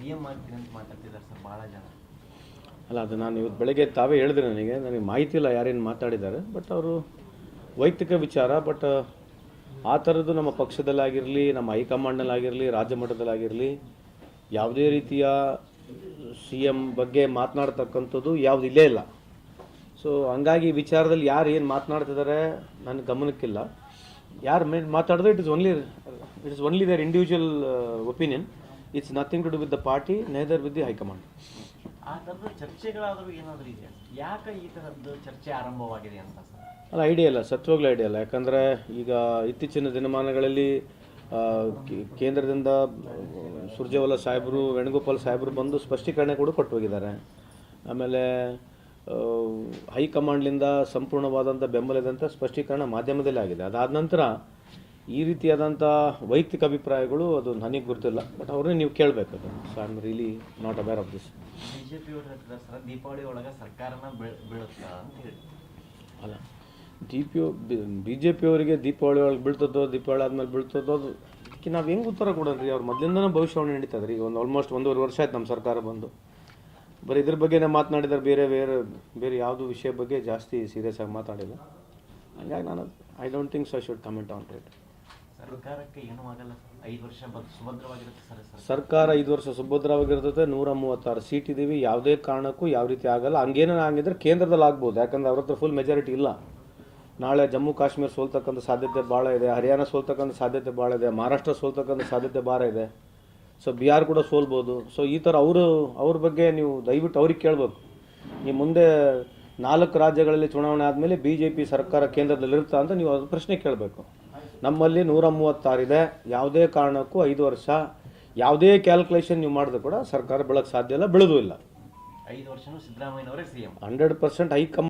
C M ಅಂತ ಮಾತಾಡ್ತಿದ್ದಾರೆ sir ಭಾಳ ಜನ. ಅಲ್ಲ, ಅದು ನಾನು ಇವತ್ತು ಬೆಳಗ್ಗೆ ತಾವೇ ಹೇಳಿದ್ರೆ ನನಗೆ. ನನಗೆ ಮಾಹಿತಿ ಇಲ್ಲ ಯಾರೇನು ಮಾತಾಡಿದ್ದಾರೆ. ಬಟ್ ಅವರು ವೈಯಕ್ತಿಕ ವಿಚಾರ ಬಟ್ ಆ ಥರದ್ದು ನಮ್ಮ ಪಕ್ಷದಲ್ಲಾಗಿರಲಿ ನಮ್ಮ ಹೈಕಮಾಂಡ್ನಲ್ಲಾಗಿರಲಿ ರಾಜ್ಯ ಮಟ್ಟದಲ್ಲಾಗಿರಲಿ ಯಾವುದೇ ರೀತಿಯ ಸಿ ಎಂ ಬಗ್ಗೆ ಮಾತನಾಡ್ತಕ್ಕಂಥದ್ದು ಯಾವುದು ಇಲ್ಲೇ ಇಲ್ಲ. ಸೊ ಹಂಗಾಗಿ ವಿಚಾರದಲ್ಲಿ ಯಾರು ಏನು ಮಾತನಾಡ್ತಿದ್ದಾರೆ ನನ್ನ ಗಮನಕ್ಕಿಲ್ಲ. ಯಾರು ಮೇ ಮಾತಾಡಿದ್ರೆ it is only it is only their individual opinion it's nothing to do with the party neither with the high command ಆ ಥರದ ಚರ್ಚೆಗಳಾದರೂ ಏನಾದರೂ ಇದೆ? ಯಾಕೆ ಈ ಥರದ್ದು ಚರ್ಚೆ ಆರಂಭವಾಗಿದೆ ಅಂತ ಅಲ್ಲ ಐಡಿಯಾ ಇಲ್ಲ ಸತ್ವಾಗ್ಲೂ ಐಡಿಯಾ ಇಲ್ಲ. ಯಾಕಂದರೆ ಈಗ ಇತ್ತೀಚಿನ ದಿನಮಾನಗಳಲ್ಲಿ ಕೇಂದ್ರದಿಂದ ಸುರ್ಜೇವಾಲ ಸಾಹೇಬರು ವೇಣುಗೋಪಾಲ್ ಸಾಹೇಬರು ಬಂದು ಸ್ಪಷ್ಟೀಕರಣ ಕೂಡ ಕೊಟ್ಟು ಹೋಗಿದ್ದಾರೆ. ಆಮೇಲೆ ಹೈಕಮಾಂಡ್ಲಿಂದ ಸಂಪೂರ್ಣವಾದಂಥ ಬೆಂಬಲದಂಥ ಸ್ಪಷ್ಟೀಕರಣ ಮಾಧ್ಯಮದಲ್ಲಿ ಆಗಿದೆ. ಅದಾದ ನಂತರ ಈ ರೀತಿಯಾದಂಥ ವೈಯಕ್ತಿಕ ಅಭಿಪ್ರಾಯಗಳು ಅದು ನನಗೆ ಗೊತ್ತಿಲ್ಲ ಬಟ್ ಅವ್ರನ್ನೇ ನೀವು ಕೇಳಬೇಕು ಅದು. So I am really not aware of this Deepavali ಒಳಗೆ ಸರ್ಕಾರನ ಅಲ್ಲ D P B J P ಅವರಿಗೆ ದೀಪಾವಳಿ ಒಳಗೆ ಬೀಳ್ತದೋ ದೀಪಾವಳಿ ಆದ್ಮೇಲೆ ಬೀಳ್ತದೋ ಅದು ಅದಕ್ಕೆ ನಾವು ಹೆಂಗೆ ಉತ್ತರ ಕೊಡೋದ್ರಿ? ಅವ್ರು ಮೊದಲಿಂದನೂ ಭವಿಷ್ಯವಾಣಿ ನಡೀತದೆ ಈಗ ಒಂದು ಆಲ್ಮೋಸ್ಟ್ ಒಂದೂವರೆ ವರ್ಷ ಆಯ್ತು ನಮ್ಮ ಸರ್ಕಾರ ಬಂದು. ಬರೀ ಇದ್ರ ಬಗ್ಗೆನೇ ಮಾತನಾಡಿದ್ರೆ ಬೇರೆ ಬೇರೆ ಬೇರೆ ಯಾವುದು ವಿಷಯ ಬಗ್ಗೆ ಜಾಸ್ತಿ ಸೀರಿಯಸ್ ಆಗಿ ಮಾತಾಡಿಲ್ಲ. ಹಂಗಾಗಿ ನಾನು I don't think so I should comment on it ಸರ್ಕಾರಕ್ಕೆ ಐದು ವರ್ಷ ಸುಭದ್ರವಾಗಿರುತ್ತೆ ಸರ್ ಸರ್. ಸರ್ಕಾರ ಐದು ವರ್ಷ ಸುಭದ್ರವಾಗಿರ್ತದೆ, ನೂರ ಮೂವತ್ತಾರು ಸೀಟ್ ಇದ್ದೀವಿ, ಯಾವುದೇ ಕಾರಣಕ್ಕೂ ಯಾವ ರೀತಿ ಆಗಲ್ಲ. ಹಂಗೇನೋ ಆಗಿದ್ರೆ ಕೇಂದ್ರದಲ್ಲಿ ಆಗ್ಬೋದು, ಯಾಕಂದ್ರೆ ಅವ್ರ ಹತ್ರ ಫುಲ್ ಮೆಜಾರಿಟಿ ಇಲ್ಲ. ನಾಳೆ ಜಮ್ಮು ಕಾಶ್ಮೀರ ಸೋಲ್ತಕ್ಕಂಥ ಸಾಧ್ಯತೆ ಭಾಳ ಇದೆ, ಹರಿಯಾಣ ಸೋಲ್ತಕ್ಕಂಥ ಸಾಧ್ಯತೆ ಭಾಳ ಇದೆ, ಮಹಾರಾಷ್ಟ್ರ ಸೋಲ್ತಕ್ಕಂಥ ಸಾಧ್ಯತೆ ಭಾಳ ಇದೆ. ಸೊ ಬಿಹಾರ್ ಕೂಡ ಸೋಲ್ಬೋದು. ಸೊ ಈ ಥರ ಅವರು, ಅವ್ರ ಬಗ್ಗೆ ನೀವು ದಯವಿಟ್ಟು ಅವ್ರಿಗೆ ಕೇಳಬೇಕು. ನೀವು ಮುಂದೆ ನಾಲ್ಕು ರಾಜ್ಯಗಳಲ್ಲಿ ಚುನಾವಣೆ ಆದಮೇಲೆ ಬಿ ಜೆ ಪಿ ಸರ್ಕಾರ ಕೇಂದ್ರದಲ್ಲಿರುತ್ತಾ ಅಂತ ನೀವು ಅದು ಪ್ರಶ್ನೆ ಕೇಳಬೇಕು. ನಮ್ಮಲ್ಲಿ ನೂರ ಮೂವತ್ತಾರಿದೆ ಯಾವುದೇ ಕಾರಣಕ್ಕೂ ಐದು ವರ್ಷ. ಯಾವುದೇ ಕ್ಯಾಲ್ಕುಲೇಷನ್ ನೀವು ಮಾಡಿದ್ರು ಕೂಡ ಸರ್ಕಾರ ಬೆಳಕ್ಕೆ ಸಾಧ್ಯ ಇಲ್ಲ ಬೆಳೆದೂ ಇಲ್ಲ. ಐದು ವರ್ಷನೂ ಸಿದ್ದರಾಮಯ್ಯನವರೇ C M hundred percent high command